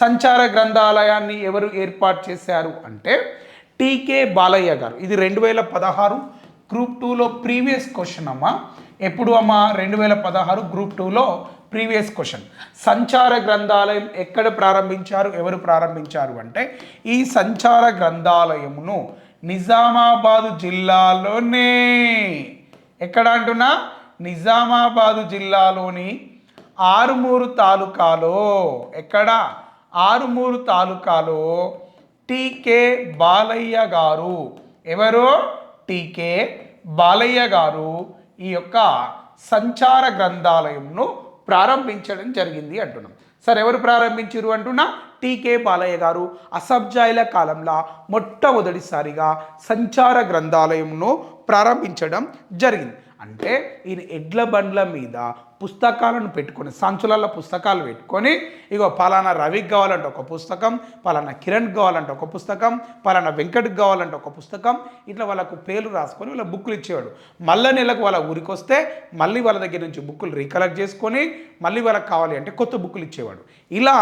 సంచార గ్రంథాలయాన్ని ఎవరు ఏర్పాటు చేశారు అంటే టీకే బాలయ్య గారు. ఇది రెండు వేల పదహారు గ్రూప్ టూలో ప్రీవియస్ క్వశ్చన్ అమ్మా. ఎప్పుడు అమ్మా? రెండు వేల పదహారు గ్రూప్ టూలో ప్రీవియస్ క్వశ్చన్. సంచార గ్రంథాలయం ఎక్కడ ప్రారంభించారు? ఎవరు ప్రారంభించారు అంటే ఈ సంచార గ్రంథాలయమును నిజామాబాదు జిల్లాలోనే. ఎక్కడ అంటున్నా? నిజామాబాదు జిల్లాలోని ఆరుమూరు తాలూకాలో. ఎక్కడ? ఆరుమూరు తాలూకాలో టీకే బాలయ్య గారు. ఎవరు? టీకే బాలయ్య గారు ఈ యొక్క సంచార గ్రంథాలయంను ప్రారంభించడం జరిగింది అంటున్నాం. సార్ ఎవరు ప్రారంభించారు అంటున్నా? టీకే బాలయ్య గారు. అసబ్జాయిల కాలంలో మొట్టమొదటిసారిగా సంచార గ్రంథాలయంను ప్రారంభించడం జరిగింది. అంటే ఈయన ఎడ్ల బండ్ల మీద పుస్తకాలను పెట్టుకొని సంచులలో పుస్తకాలు పెట్టుకొని ఇగో పలానా రవికి కావాలంటే ఒక పుస్తకం పలానా కిరణ్ కావాలంటే ఒక పుస్తకం పలానా వెంకట్కి కావాలంటే ఒక పుస్తకం ఇట్లా వాళ్ళకు పేర్లు రాసుకొని వాళ్ళ బుక్కులు ఇచ్చేవాడు. మళ్ళీ నెలకు వాళ్ళ ఊరికి వస్తే మళ్ళీ వాళ్ళ దగ్గర నుంచి బుక్కులు రీకలెక్ట్ చేసుకొని మళ్ళీ వాళ్ళకి కావాలి అంటే కొత్త బుక్కులు ఇచ్చేవాడు. ఇలా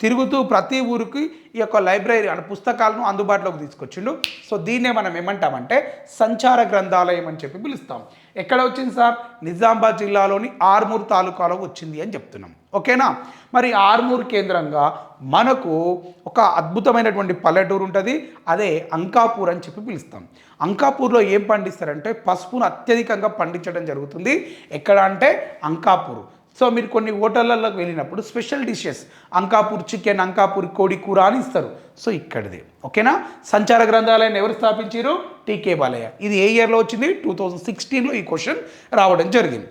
తిరుగుతూ ప్రతి ఊరికి ఈ యొక్క లైబ్రరీ అనే పుస్తకాలను అందుబాటులోకి తీసుకొచ్చిండు. సో దీన్నే మనం ఏమంటామంటే సంచార గ్రంథాలయం అని చెప్పి పిలుస్తాం. ఎక్కడ వచ్చింది సార్? నిజామాబాద్ జిల్లాలోని ఆర్మూర్ తాలూకాలో వచ్చింది అని చెప్తున్నాం. ఓకేనా? మరి ఆర్మూర్ కేంద్రంగా మనకు ఒక అద్భుతమైనటువంటి పల్లెటూరు ఉంటుంది. అదే అంకాపూర్ అని చెప్పి పిలుస్తాం. అంకాపూర్లో ఏం పండిస్తారంటే పసుపును అత్యధికంగా పండించడం జరుగుతుంది. ఎక్కడ అంటే అంకాపూర్. సో మీరు కొన్ని హోటళ్ళలోకి వెళ్ళినప్పుడు special dishes Ankapur chicken Ankapur కోడి కూర అని ఇస్తారు. సో ఇక్కడిది. ఓకేనా? సంచార గ్రంథాలయాన్ని ఎవరు స్థాపించారు? T K Balayya. ఇది ఏ ఇయర్లో వచ్చింది? టూ థౌజండ్ సిక్స్టీన్లో ఈ క్వశ్చన్ రావడం జరిగింది.